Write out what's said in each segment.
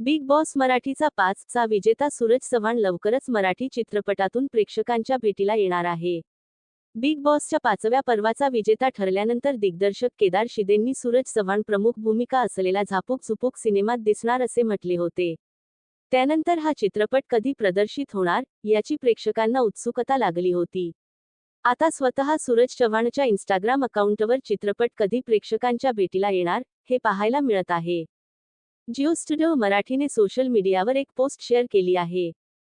Big boss मराठीचा पाच चा विजेता सूरज चव्हाण लवकरच मराठी चित्रपटातून प्रेक्षकांच्या भेटीला येणार आहे. बिग बॉसच्या पाचव्या पर्वाचा विजेता ठरल्यानंतर दिग्दर्शक केदार शिदेंनी सूरज चव्हाण प्रमुख भूमिका असलेला झापूक झुपूक सिनेमात दिसणार असे म्हटले होते. त्यानंतर हा चित्रपट कधी प्रदर्शित होणार याची प्रेक्षकांना उत्सुकता लागली होती. आता स्वतः सूरज चव्हाणच्या इन्स्टाग्राम अकाउंटवर चित्रपट कधी प्रेक्षकांच्या भेटीला येणार हे पाहायला मिळत आहे. जिओ स्टुडिओ मराठीने सोशल मीडियावर एक पोस्ट शेअर केली आहे.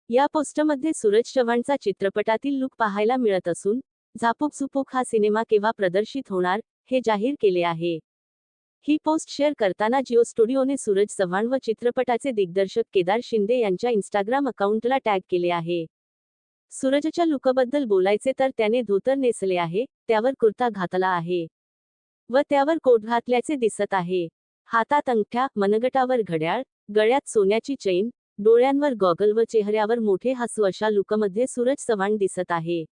या पोस्टमध्ये सूरज चव्हाणचा चित्रपटातील लुक पाहायला मिळत असून झापूक झुपूक हा सिनेमा केव्हा प्रदर्शित होणार हे जाहीर केले आहे. ही पोस्ट शेअर करताना जिओ स्टुडिओने सूरज चव्हाण व चित्रपटाचे दिग्दर्शक केदार शिंदे यांच्या इन्स्टाग्राम अकाउंटला टॅग केले आहे. सूरजच्या लुकबद्दल बोलायचे तर त्याने धोतर नेसले आहे त्यावर कुर्ता घातला आहे. व त्यावर कोट घातल्याचे दिसत आहे. हातात अंगठ्या मनगटावर घड्याळ गळ्यात सोन्याची चैन डोळ्यांवर गॉगल व चेहऱ्यावर मोठे हसू अशा लुकमध्ये सूरज चव्हाण दिसत आहे.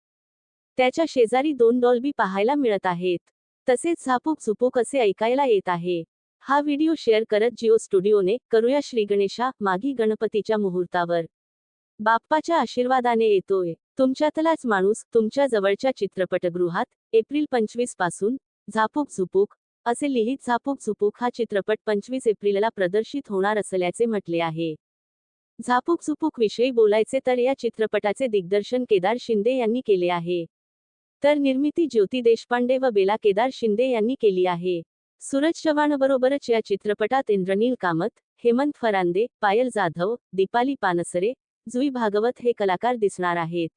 त्याच्या शेजारी दोन डॉल्बी पाहायला मिळत आहेत. तसेच झापूक झुपूक असे ऐकायला येत आहे. हा व्हिडिओ शेअर करत जिओ स्टुडिओने करूया श्री गणेशा मागी गणपतीच्या मुहूर्तावर. बाप्पाच्या आशीर्वादाने येतोय. तुमच्यातलाच माणूस तुमच्या जवळच्या चित्रपटगृहात एप्रिल पंचवीसपासून झापूक झुपूक असे लिहित झापूक झुपूक हा चित्रपट पंचवीस एप्रिलला प्रदर्शित होणार असल्याचे म्हटले आहे. झापूक झुपूक विषयी बोलायचे तर या चित्रपटाचे दिग्दर्शन केदार शिंदे यांनी केले आहे. तर निर्मिती ज्योती देशपांडे व बेला केदार शिंदे यांनी केली आहे. सूरज चव्हाणबरोबरच या चित्रपटात इंद्रनील कामत हेमंत फरांदे पायल जाधव दीपाली पानसरे जुई भागवत हे कलाकार दिसणार आहेत.